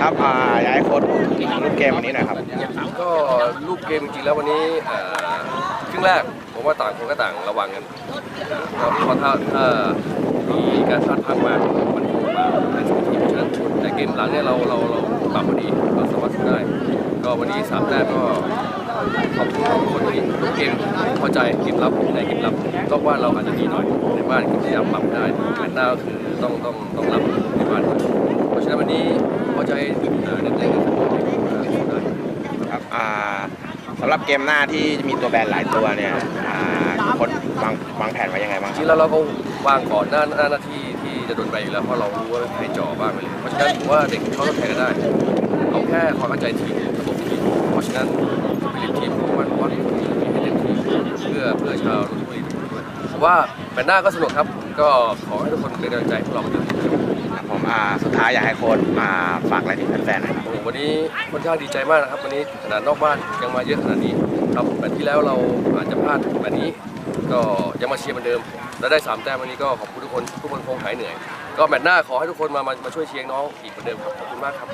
ครับอ่าอยากให้โค้ชพูดถึงรูปเกมวันนี้หน่อยครับ ก็ลูกเกมจริงๆแล้ววันนี้เอ่อครึ่งแรกผมว่าต่างคนก็ต่างระวังกันเพราะเพราะถ้าถ้ามีการพลาดพลั้งมามันคงมาเป็นสองทีมฉะนั้นแต่เกมหลังเนี่ยเราเราเราปรับพอดีเราสามารถทำได้ ก็วันนี้สามแต้มก็ขอบคุณทุกคนที่ทุกเกมพอใจเกมรับในเกมรับก็ว่าเราอาจจะดีหน่อยในบ้านก็พยายามปรับได้เกินหน้าก็คือต้องต้องต้องรับในบ้านด้วยเพราะ ฉะนั้นวันนี้พอใจเอ่อเน้นๆกับผมเอ่อได้ครับอ่าสำหรับเกมหน้าที่มีตัวแบนหลายตัวเนี่ยอ่าค้ชวางวางแผนไว้ยังไงบ้างจคริรับงแล้วเราก็วางก่อนหน้าหน้าหน้าที่ที่จะโดนไปอยู่แล้วเพราะเรารู้ว่าใครจ่อบ้างไปเลยเพราะฉะนั้นผมว่าเด็กเขาต้องแข่งกันได้เอาแค่ความเข้าใจทีมระบบทีมเพราะฉะนั้นผลิตทีมของมันวัดทีให้เต็มที่เพื่อเพื่อชาวนนทบุรีด้วยผมว่าแมตช์หน้าก็สนุกครับ ก็ขอให้ทุกคนเป็นกำลังใจพวกเราเหมือน สุดท้ายอยากให้โค้ชอ่าฝากอะไรถึงแฟนๆนะครับ วันนี้ค่อนข้างดีใจมากนะครับ วันนี้ขนาดนอกบ้านยังมาเยอะขนาดนี้ครับแมตช์ที่แล้วเราอาจจะพลาดแบบนี้ ก็ยังมาเชียร์เหมือนเดิม และได้สามแต้มวันนี้ก็ขอบคุณทุกคนทุกคนคงหายเหนื่อย ก็แมตช์หน้าขอให้ทุกคนมามามาช่วยเชียร์น้องอีกเหมือนเดิมครับขอบคุณมากครับ